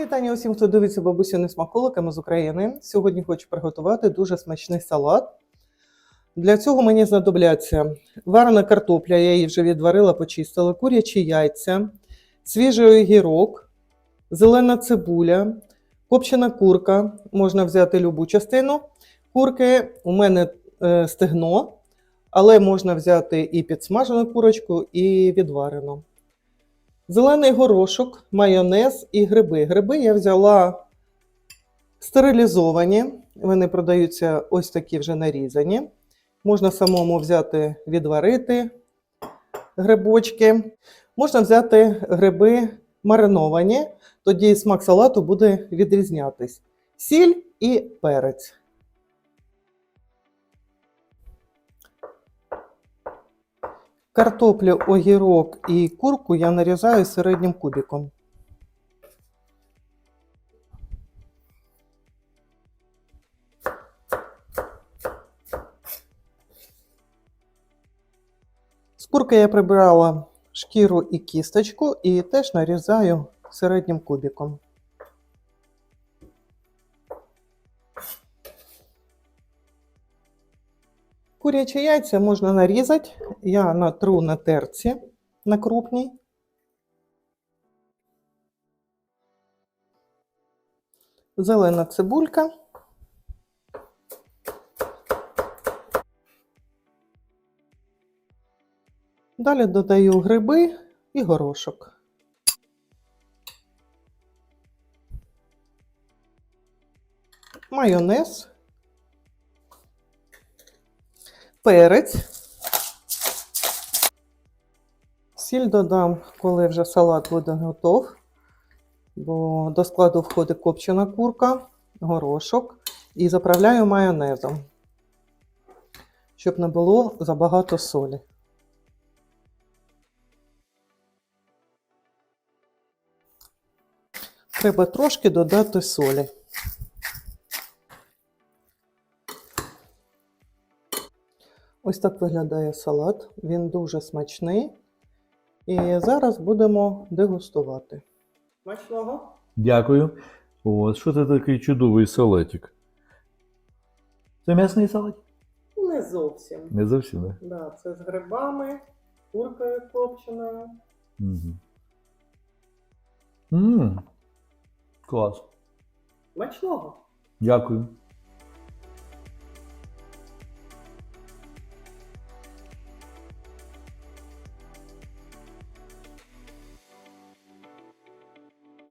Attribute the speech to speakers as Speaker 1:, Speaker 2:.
Speaker 1: Вітання усім, хто дивиться бабусіни смаколиками з України. Сьогодні хочу приготувати дуже смачний салат. Для цього мені знадобляться варена картопля, я її вже відварила, почистила, курячі яйця, свіжий огірок, зелена цибуля, копчена курка. Можна взяти любу частину курки. У мене е, стегно, але можна взяти і підсмажену курочку, і відварену. Зелений горошок, майонез і гриби. Гриби я взяла стерилізовані. Вони продаються ось такі вже нарізані. Можна самому взяти, відварити грибочки. Можна взяти гриби мариновані, тоді смак салату буде відрізнятись. Сіль і перець. Картоплю, огірок і курку я нарізаю середнім кубиком. З курки я прибрала шкіру і кісточку і теж нарізаю середнім кубиком. Курячі яйця можна нарізати. Я натру на терці на крупній. Зелена цибулька. Далі додаю гриби і горошок. Майонез. Перець. Сіль додам, коли вже салат буде готов, бо до складу входить копчена курка, горошок і заправляю майонезом, щоб не було забагато солі. Треба трошки додати солі. Ось так виглядає салат. Він дуже смачний. І зараз будемо дегустувати. Смачного?
Speaker 2: Дякую. О, що це такий чудовий салатик? Це м'ясний салат?
Speaker 1: Не зовсім.
Speaker 2: Не зовсім, так?
Speaker 1: Да, це з грибами, куркою копченою.
Speaker 2: Угу. Ммм. Клас.
Speaker 1: Смачного.
Speaker 2: Дякую.